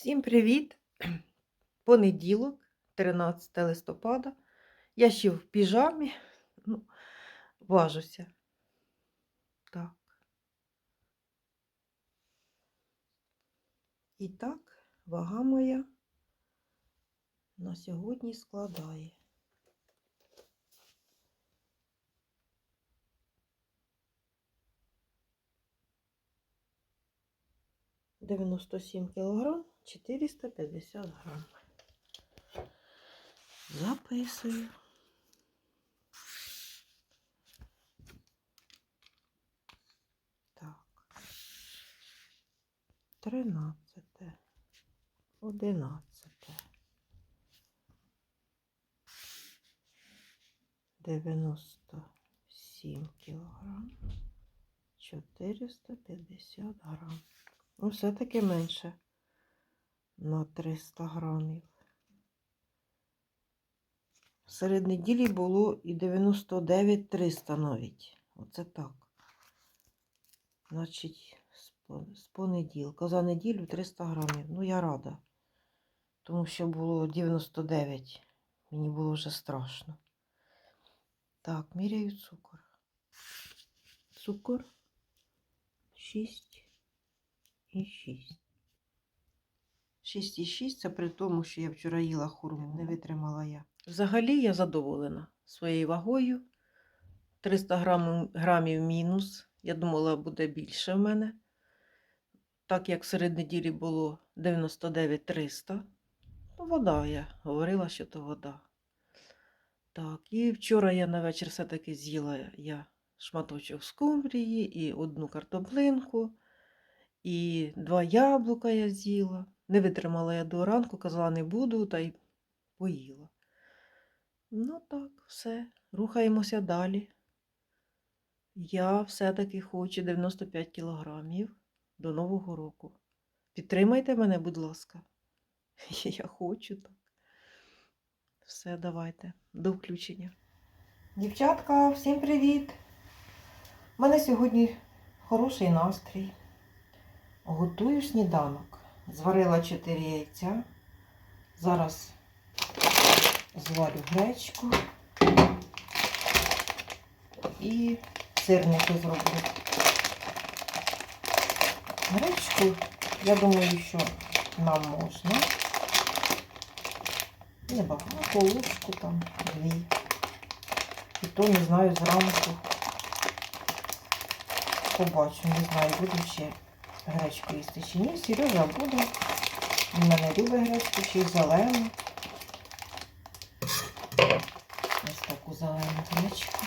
Всім привіт! Понеділок, 13 листопада. Я ще в піжамі. Ну, важуся. Так. І так, вага моя на сьогодні складає. Дев'яносто сім кілограм, 450 грам. Записую. Так. Тринадцяте. Одинадцяте. Дев'яносто сім кілограм. 450 грам. Ну, все-таки менше на 300 грамів. Серед неділі було і 99 300 навіть. Оце так. Значить, з понеділка. За неділю 300 грамів. Ну, я рада. Тому що було 99. Мені було вже страшно. Так, міряю цукор. Цукор 6 і 6. 6,6 це при тому, що я вчора їла хурму, не витримала я. Взагалі я задоволена своєю вагою. 300 грамів, грамів мінус. Я думала, буде більше в мене. Так як серед неділі було 99 300. Ну, вода, я говорила, що то вода. Так, і вчора я на вечір все-таки з'їла я шматочок скумбрії і одну картоплинку, і два яблука я з'їла. Не витримала я до ранку, казала, не буду, та й поїла. Ну так, все, рухаємося далі. Я все-таки хочу 95 кілограмів до Нового року. Підтримайте мене, будь ласка. Я хочу так. Все, давайте, до включення. Дівчатка, всім привіт! У мене сьогодні хороший настрій. Готую сніданок. Зварила 4 яйця. Зараз зварю гречку і сирники зроблю. Гречку, я думаю, що нам можна. Небагато, ложку там, дві. І то не знаю зранку. Побачу, не знаю, буду ще гречку їсти чи ні. Сережа буде. Він мене любить гречку, ще й зелену. Ось таку зелену гречку.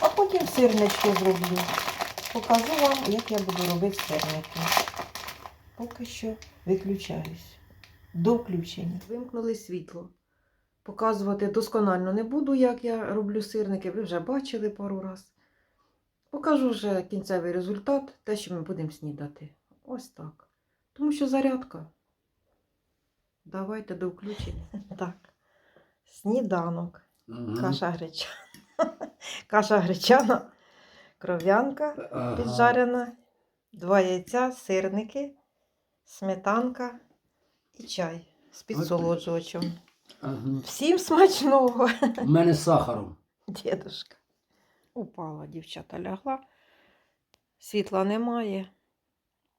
А потім сирнички зроблю. Покажу вам, як я буду робити сирники. Поки що виключаюсь. До включення. Вимкнули світло. Показувати досконально не буду, як я роблю сирники. Ви вже бачили пару раз. Покажу вже кінцевий результат, те, що ми будемо снідати. Ось так. Тому що зарядка. Давайте до включення. Так. Сніданок. Каша гречана. Каша гречана, кров'янка піджарена, два яйця, сирники, сметанка і чай з підсолоджувачем. Ага. Всім смачного, У мене з сахаром. дідушка. Упала, дівчата лягла, світла немає.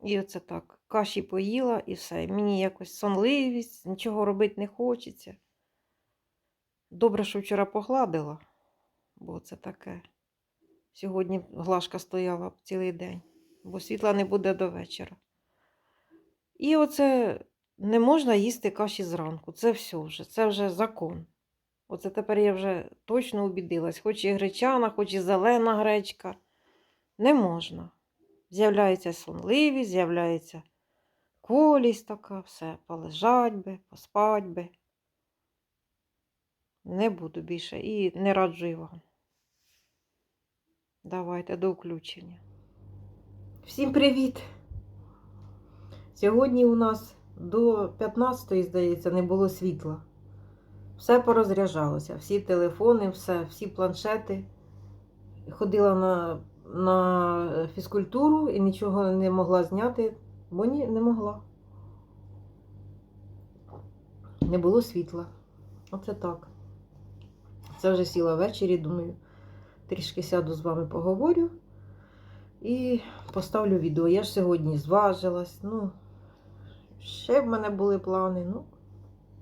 І оце так. Каші поїла і все. Мені якось сонливість, нічого робити не хочеться. Добре, що вчора погладила, бо це таке. Сьогодні глажка стояла цілий день, бо світла не буде до вечора. І оце не можна їсти каші зранку. Це все вже, це вже закон. Оце тепер я вже точно убідилась, хоч і гречана, хоч і зелена гречка. Не можна. З'являється сонливість, з'являється колість така, все, полежать би, поспать би. Не буду більше і не раджу вам. Давайте до включення. Всім привіт! Сьогодні у нас до 15-ї, здається, не було світла. Все порозряджалося, всі телефони, все, всі планшети. Ходила на, на фізкультуру і нічого не могла зняти, бо ні, не могла. Не було світла. Оце так. Це вже сіла ввечері, думаю, трішки сяду з вами поговорю і поставлю відео. Я ж сьогодні зважилась. Ну, ще в мене були плани. Ну,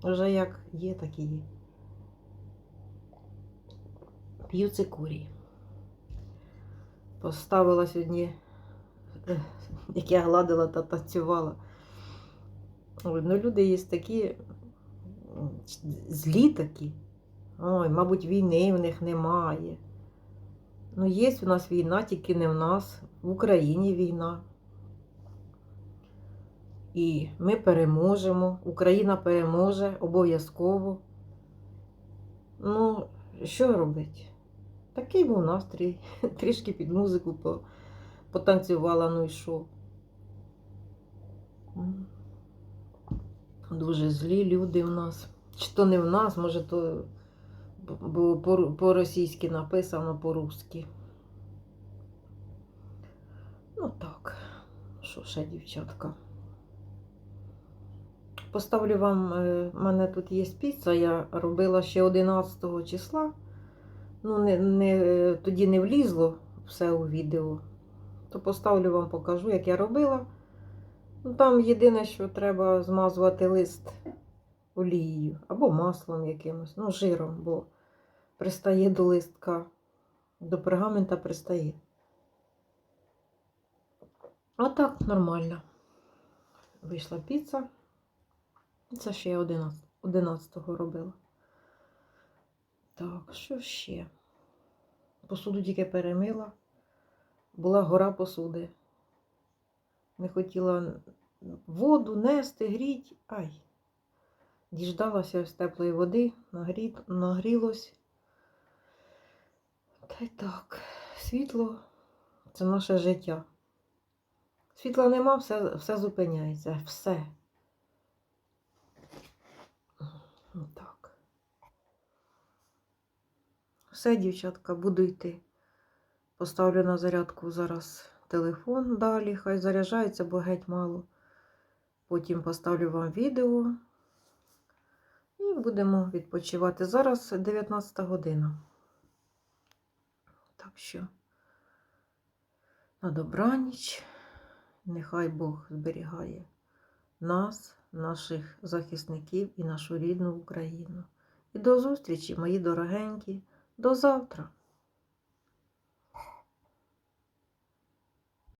вже як є, так і є. П'ю цикурій. Поставила сьогодні, е, як я гладила та танцювала. Ну, люди є такі злі такі. Ой, мабуть, війни в них немає. Ну, є у нас війна, тільки не в нас. В Україні війна. І ми переможемо. Україна переможе обов'язково. Ну, що робити? Такий був настрій. Трішки під музику потанцювала, ну і що. Дуже злі люди в нас. Чи то не в нас, може, то бо по- по-російськи написано, по-русски. Ну так, що ще, дівчатка. Поставлю вам, е, в мене тут є піца, я робила ще 11 числа. Ну, не, не, е, тоді не влізло все у відео. То поставлю вам, покажу, як я робила. Ну, там єдине, що треба змазувати лист олією або маслом якимось, ну, жиром, бо пристає до листка, до пергамента пристає. А так, нормально. Вийшла піца. Це ще я 11, 11-го робила. Так, що ще? Посуду тільки перемила. Була гора посуди. Не хотіла воду нести, гріть. Ай. Діждалася ось теплої води, нагрі... нагрілось. Та й так, світло це наше життя. Світла нема, все, все зупиняється. Все. Ну, Так. Все, дівчатка, буду йти. Поставлю на зарядку зараз телефон далі, хай заряджається, бо геть мало. Потім поставлю вам відео і будемо відпочивати. Зараз 19 година. Так що на добраніч. Нехай Бог зберігає нас, наших захисників і нашу рідну Україну. І до зустрічі, мої дорогенькі, до завтра!